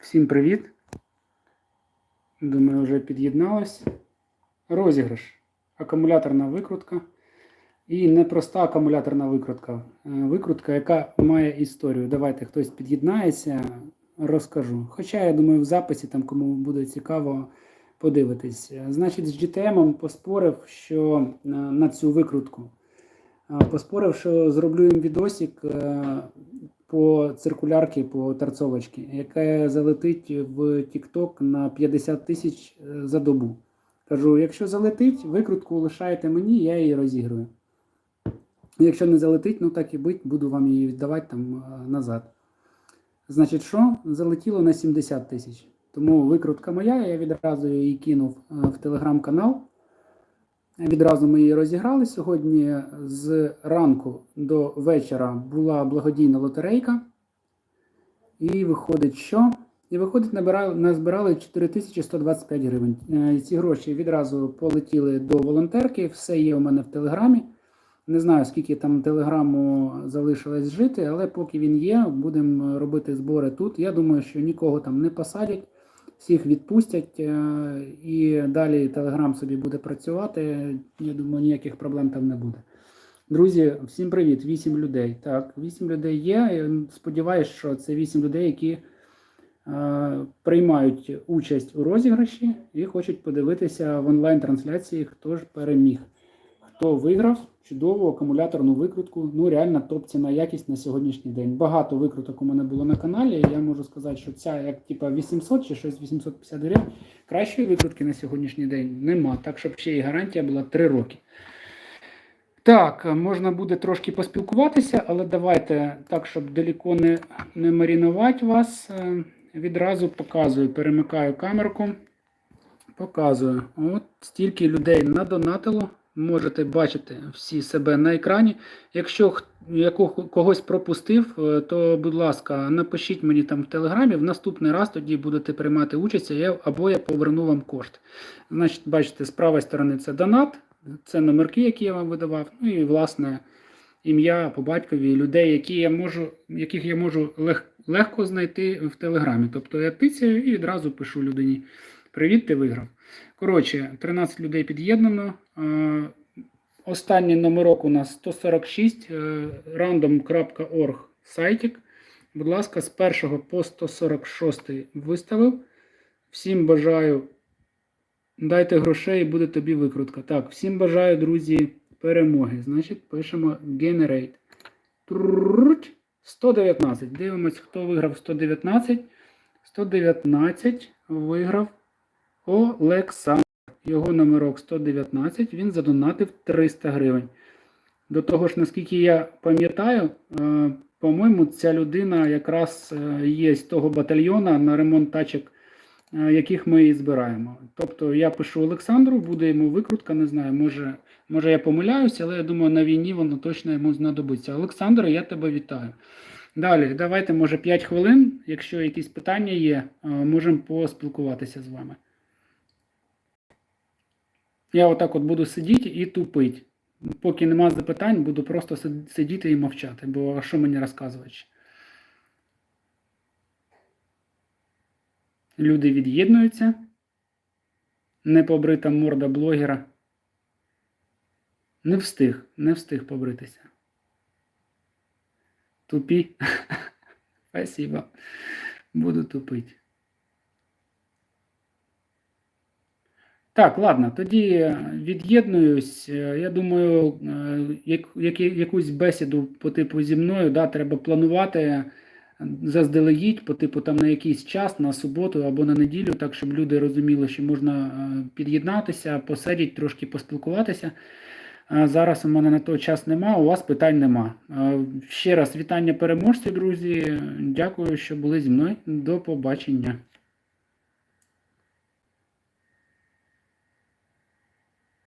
Всім привіт! Думаю, вже під'єдналось. Розіграш. Акумуляторна викрутка. І не проста акумуляторна викрутка. Е, викрутка, яка має історію. Давайте хтось під'єднається, розкажу. Хоча, я думаю, в записі там кому буде цікаво подивитись. Е, значить, з GTM поспорив, що е, на цю викрутку. Поспорив, що зроблю їм відосик е, по циркулярці, по тарцовочці, яка залетить в TikTok на 50 тисяч е, за добу. Кажу, якщо залетить, викрутку лишаєте мені, я її розігрую. Якщо не залетить, ну так і бить, буду вам її віддавати там е, назад. Значить, що? Залетіло на 70 тисяч. Тому викрутка моя, я відразу її кинув в телеграм-канал. Відразу ми її розіграли. Сьогодні з ранку до вечора була благодійна лотерейка. І виходить, що? І виходить, набирали, назбирали 4125 гривень. Е, ці гроші відразу полетіли до волонтерки. Все є у мене в телеграмі. Не знаю, скільки там телеграму залишилось жити, але поки він є, будемо робити збори тут. Я думаю, що нікого там не посадять всіх відпустять, е, і далі Телеграм собі буде працювати. Я думаю, ніяких проблем там не буде. Друзі, всім привіт! Вісім людей. Так, вісім людей є. Сподіваюсь, що це вісім людей, які е, приймають участь у розіграші і хочуть подивитися в онлайн-трансляції, хто ж переміг. Хто виграв? Чудову акумуляторну викрутку. Ну, реально топ ціна якість на сьогоднішній день. Багато викруток у мене було на каналі. Я можу сказати, що ця як типа 800 чи щось 850 гривень. Кращої викрутки на сьогоднішній день нема. Так, щоб ще й гарантія була 3 роки. Так, можна буде трошки поспілкуватися, але давайте так, щоб далеко не, не марінувати вас. Е, відразу показую, перемикаю камерку. Показую. От стільки людей надонатило можете бачити всі себе на екрані. Якщо когось пропустив, е, то, будь ласка, напишіть мені там в телеграмі, в наступний раз тоді будете приймати участь, або я поверну вам кошт. Значить, бачите, з правої сторони це донат, це номерки, які я вам видавав, ну і власне ім'я по батькові людей, які я можу, яких я можу лег, легко знайти в телеграмі. Тобто я тицяю і відразу пишу людині. Привіт, ти виграв. Коротше, 13 людей під'єднано. Е, останній номерок у нас 146 е, random.org сайтик. Будь ласка, з 1 по 146 виставив. Всім бажаю. Дайте грошей і буде тобі викрутка. Так, всім бажаю, друзі, перемоги. Значить, пишемо Generate. 119. Дивимось, хто виграв 119. 119 виграв. Олександр. Його номерок 119, він задонатив 300 гривень. До того ж, наскільки я пам'ятаю, е, по-моєму, ця людина якраз е, є з того батальйона на ремонт тачок, е, яких ми і збираємо. Тобто я пишу Олександру, буде йому викрутка, не знаю, може, може я помиляюся, але я думаю, на війні воно точно йому знадобиться. Олександр, я тебе вітаю. Далі, давайте, може, 5 хвилин. Якщо якісь питання є, можемо поспілкуватися з вами. Я отак от буду сидіти і тупить. Поки нема запитань, буду просто сидіти і мовчати, бо що мені розказувати? Люди від'єднуються. Непобрита морда блогера. Не встиг, не встиг побритися. Тупі. Спасибо. Буду тупить. Так, ладно, тоді е, від'єднуюсь. Е, Я думаю, е, як, якусь бесіду по типу зі мною да, треба планувати заздалегідь, по типу там на якийсь час, на суботу або на неділю, так щоб люди розуміли, що можна під'єднатися, посидіти, трошки поспілкуватися. Зараз у мене на той час нема, у вас питань нема. Ще раз вітання переможців, друзі. Дякую, що були зі мною. До побачення.